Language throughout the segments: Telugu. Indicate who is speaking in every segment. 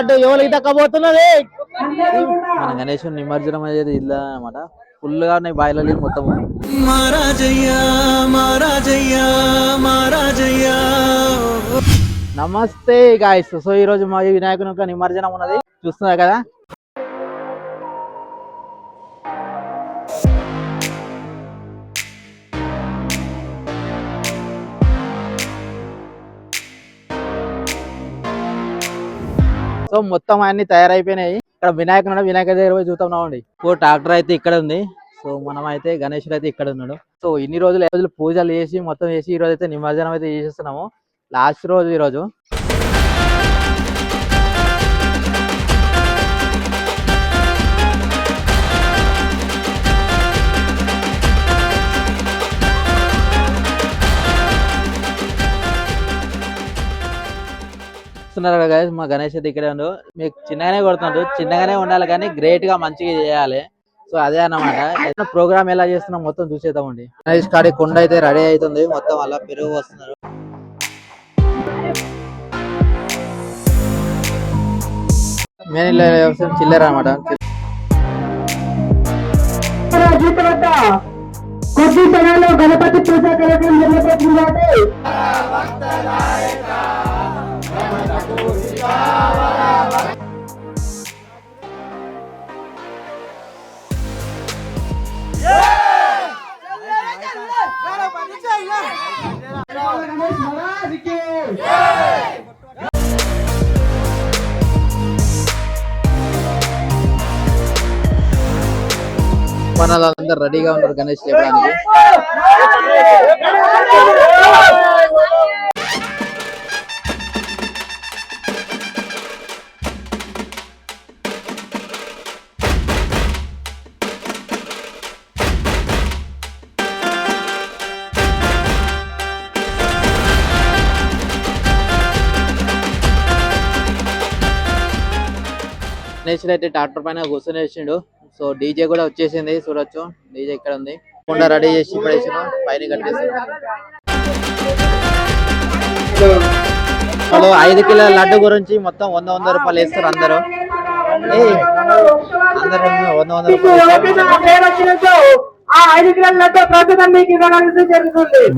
Speaker 1: లడ్డు ఎవరికి దక్కబోతున్నది?
Speaker 2: మన గణేష్ నిమజ్జనం అయ్యేది ఇల్లు అనమాట ఫుల్గా ఉన్నాయి బాయిలో నీళ్ళు మొత్తం. నమస్తే గాయస్ సో ఈ రోజు మా వినాయకుని యొక్క నిమజ్జనం ఉన్నది. చూస్తున్నారు కదా? సో మొత్తం అన్ని తయారైపోయినాయి. ఇక్కడ వినాయకుడు ఉన్నాడు. దగ్గర పోయి చూస్తున్నామండి ఓ ట్రాక్టర్ అయితే ఇక్కడ ఉంది. సో మనం అయితే గణేశుడు అయితే ఇక్కడ ఉన్నాడు. సో ఇన్ని రోజులు ఏ రోజులు పూజలు చేసి మొత్తం చేసి ఈ రోజు అయితే నిమజ్జనం అయితే చేసేస్తున్నాము. లాస్ట్ రోజు ఈ రోజు. చూస్తున్నారు కదా మా గణేష్ అయితే ఇక్కడే ఉండు. మీకు చిన్నగానే కొడుతున్నాడు. చిన్నగానే ఉండాలి కానీ గ్రేట్గా మంచిగా చేయాలి. సో అదే అన్నమాట. ప్రోగ్రామ్ ఎలా చేస్తున్నాం మొత్తం చూసేద్దామండి గణేష్ కాడి కొండ అయితే రెడీ అవుతుంది. మొత్తం అలా పెరుగు వస్తున్నారు. మెయిన్ చిల్లర అనమాట
Speaker 3: కొద్ది క్షణాల్లో గణపతి పూజా కార్యక్రమం జరిగిపోతుంది
Speaker 2: మన అందరు రెడీగా ఉన్నారు గణేష్ లేపడానికి గణేష్ అయితే ట్రాక్టర్ పైన కూర్చొని వేసిండు. సో డీజే కూడా వచ్చేసింది. చూడొచ్చు. డీజే ఇక్కడ ఉంది. కొండ రెడీ చేసి పడేసిన పైన కట్టేసారు ఐదు కిలోల లడ్డు గురించి మొత్తం వంద వంద రూపాయలు వేస్తారు అందరూ. అందరూ వంద వంద రూపాయలు
Speaker 3: ఆ ఐదు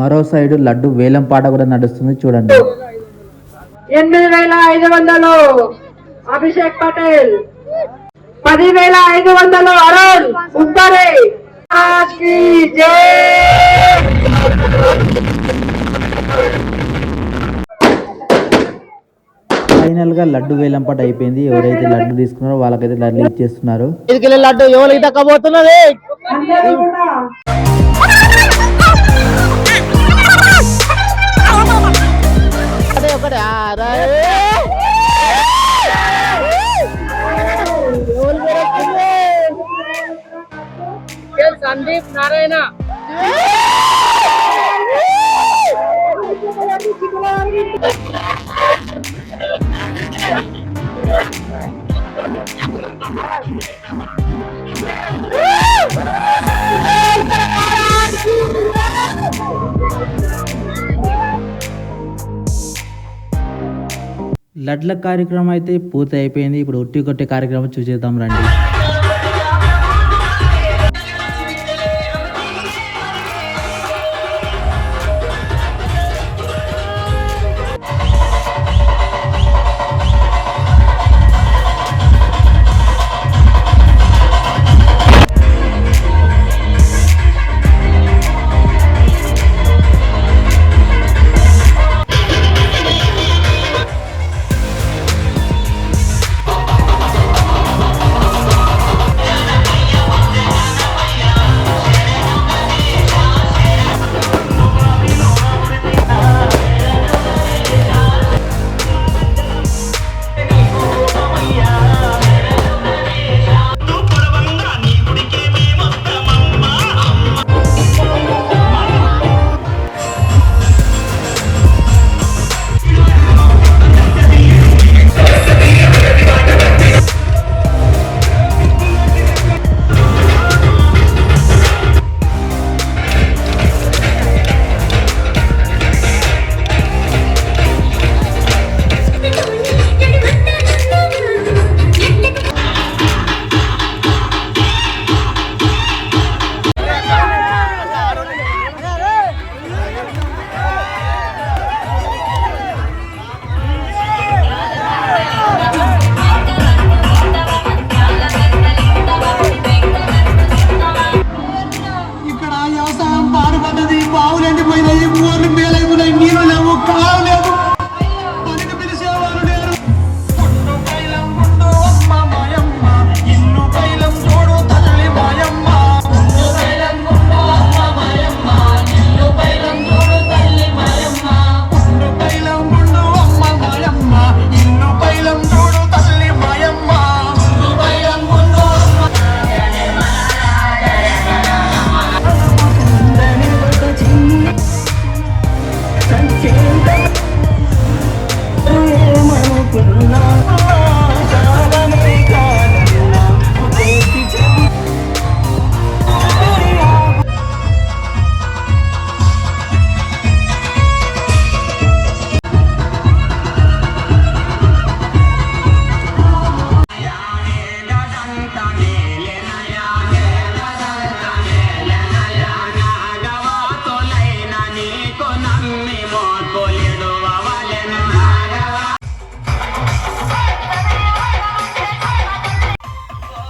Speaker 2: మరో సైడ్ లడ్డు వేలం పాట కూడా నడుస్తుంది. చూడండి.
Speaker 3: ఎనిమిది వేల ఐదు వందలు. అభిషేక్ పటేల్. పది వేల ఐదు వందలు అరుణ్ ఉత్తరే.
Speaker 2: ఫైనల్గా లడ్డు వేలం పాట అయిపోయింది. ఎవరైతే లడ్డు తీసుకున్నారో వాళ్ళకైతే లడ్డు ఇచ్చేస్తున్నారు.
Speaker 1: ఐదు కిలో లడ్డు ఎవరికి దక్కబోతున్నది నారాయణ
Speaker 2: లడ్ల కార్యక్రమం అయితే పూర్తి అయిపోయింది ఇప్పుడు ఒట్టి కొట్టే కార్యక్రమం చూసేద్దాం రండి.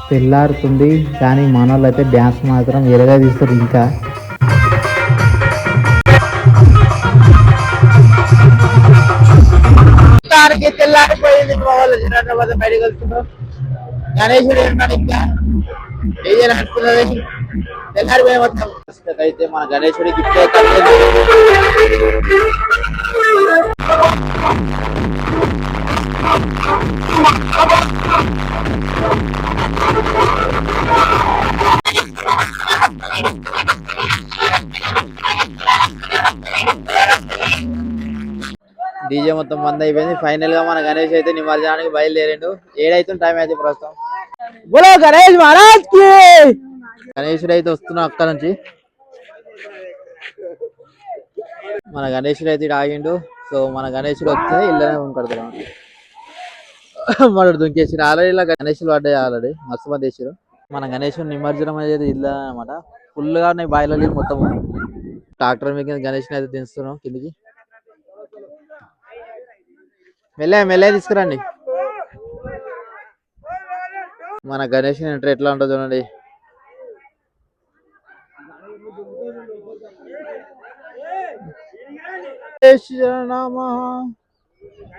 Speaker 2: తెల్లారుతుంది కానీ మన వాళ్ళు అయితే డ్యాన్స్ మాత్రం ఎరగా తీస్తారు ఇంకా.
Speaker 1: తెల్లారిపోయింది బయటకు గణేశుడు ఏమన్నా ఇంకా.
Speaker 2: అయితే మన గణేశుడి గిఫ్ట్ డీజే మొత్తం మంద అయిపోయింది. ఫైనల్గా మన గణేష్ అయితే నిమజ్జనానికి బయలుదేరిండు. ఏడైతుంది టైం అయితే ప్రస్తుతం. బులో గణేష్ మహారాజ్కి గణేశుడు అయితే వస్తున్నాం అక్క నుంచి. మన గణేశుడు అయితే ఇటు ఆగిండు. సో మన గణేశుడు వస్తే ఇల్లనే కడతాం వాడు దుంకేసి ఆల్రెడీ ఇలా గణేశులు పడ్డాయి ఆల్రెడీ. మస్తు మంది వేసారు మన గణేశుడు నిమజ్జనం అనేది ఇల్లు అనమాట ఫుల్గా ఉన్నాయి బాయిలో నీళ్ళు మొత్తం. ట్రాక్టర్ మీద గణేష్ని అయితే దించుతున్నాం కిందికి. మెల్లె మెల్లె తీసుకురండి. మన గణేష్ ఎంటర్ ఎట్లా ఉంటుందో చూడండి గణేష్ నమః.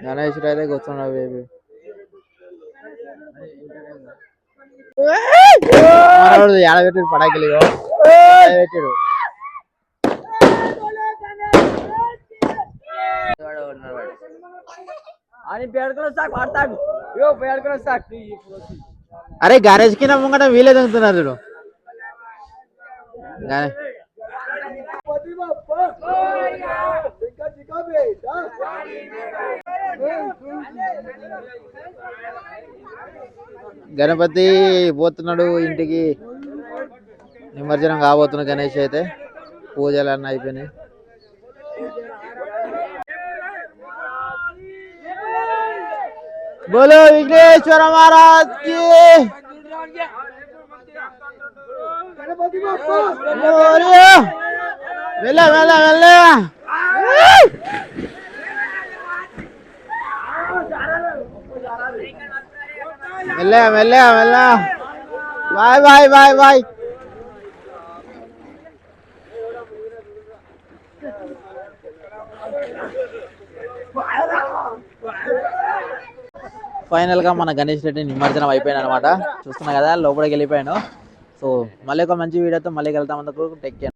Speaker 2: గణేషుడు అయితే కూర్చున్నాడు బేబీ ఏడబెట్టాడు పడాకిలు. ఏడబెట్టాడు. అరే గణేష్ కింద ముంగట వీలే తంగుతున్నారు చూడు. గణపతి పోతున్నాడు ఇంటికి. నిమజ్జనం కాబోతున్నాడు గణేష్ అయితే పూజలు అన్న అయిపోయినాయి. బోలో విఘ్నేశ్వర మహారాజ్ వెళ్ళా వెళ్ళ వెళ్ళ వెళ్ళ. मेला మెల్ల మెల్ల మెల్ల బాయ్ బాయ్ బాయ్ బాయ్. ఫైనల్గా మన గణేష్ రెడ్డి నిమజ్జనం అయిపోయాను అనమాట చూస్తున్నా కదా లోపలికి వెళ్ళిపోయాను. సో మళ్ళీ ఒక మంచి వీడియోతో మళ్ళీ వెళ్తాం అందుకు టెక్ కేర్